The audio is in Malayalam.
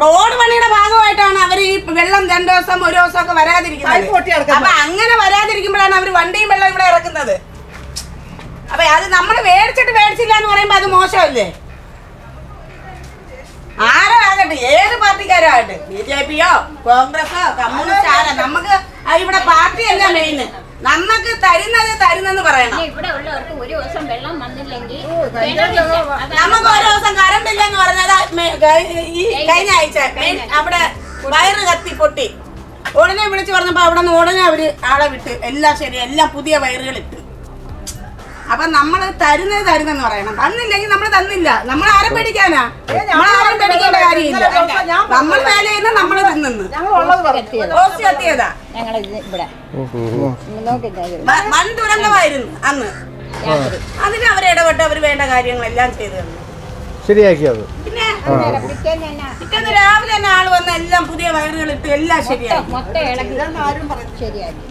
റോഡ് പണിയുടെ ഭാഗമായിട്ടാണ് അവർ ഈ വെള്ളം രണ്ടു ദിവസം ഒരു ദിവസം ഒക്കെ വരാതിരിക്കുന്നത്. അപ്പൊ അങ്ങനെ വരാതിരിക്കുമ്പോഴാണ് അവർ വണ്ടിയും വെള്ളം ഇവിടെ ഇറക്കുന്നത്. അപ്പൊ അത് നമ്മൾ മേടിച്ചിട്ട് മേടിച്ചില്ല എന്ന് പറയുമ്പോ അത് മോശമല്ലേ? ആരാകട്ടെ ഏത് പാർട്ടിക്കാരാകട്ടെ? ബി ജെ പിയോ കോൺഗ്രസോ കമ്മ്യൂണിസ്റ്റ് ആരാ നമുക്ക് ഇവിടെ പാർട്ടി പാർട്ടിയല്ല മെയിന്. നമുക്ക് തരുന്നത് തരുന്നെന്ന് പറയണം. ഇവിടെ ഉള്ളവർക്ക് ഒരു ദിവസം വെള്ളം വന്നില്ലെങ്കിൽ നമുക്ക് ഒരു ദിവസം കറണ്ട് ഇല്ലെന്ന് ഗ- ഈ കഴിഞ്ഞ ആഴ്ച അവിടെ വയറ് കത്തി പൊട്ടി. ഉടനെ വിളിച്ചു പറഞ്ഞപ്പോ അവിടെ നിന്ന് ഉടനെ അവർ ആളെ വിട്ട് എല്ലാം ശരി എല്ലാം പുതിയ വയറുകൾ ഇട്ട് അപ്പൊ നമ്മൾ തരുന്നത് തരുന്നെന്ന് പറയണം. തന്നില്ലെങ്കിൽ നമ്മൾ തന്നില്ല. നമ്മൾ ആരെ പേടിക്കാനാ? നമ്മൾ ആരും പേടിക്കേണ്ട കാര്യമില്ല. നമ്മൾ വേല ചെയ്യുന്ന നമ്മൾ തിന്നുന്നു. ഞങ്ങൾ ഉള്ളത് പറഞ്ഞു ഞങ്ങൾ ഇവിടെ. നോക്കിയത് വ- വൻ ദുരന്തമായിരുന്നു അന്ന്. അതിന് അവരെ ഇടപെട്ട് അവർ വേണ്ട കാര്യങ്ങളെല്ലാം ചെയ്തു തന്നു. ശരിയാക്കിയത് പിറ്റേന്ന് രാവിലെ തന്നെ ആൾ വന്ന എല്ലാം പുതിയ വയറുകൾ ഇട്ട് എല്ലാം ശരിയായി. ആരും ഇളക്കി ശരിയാക്കി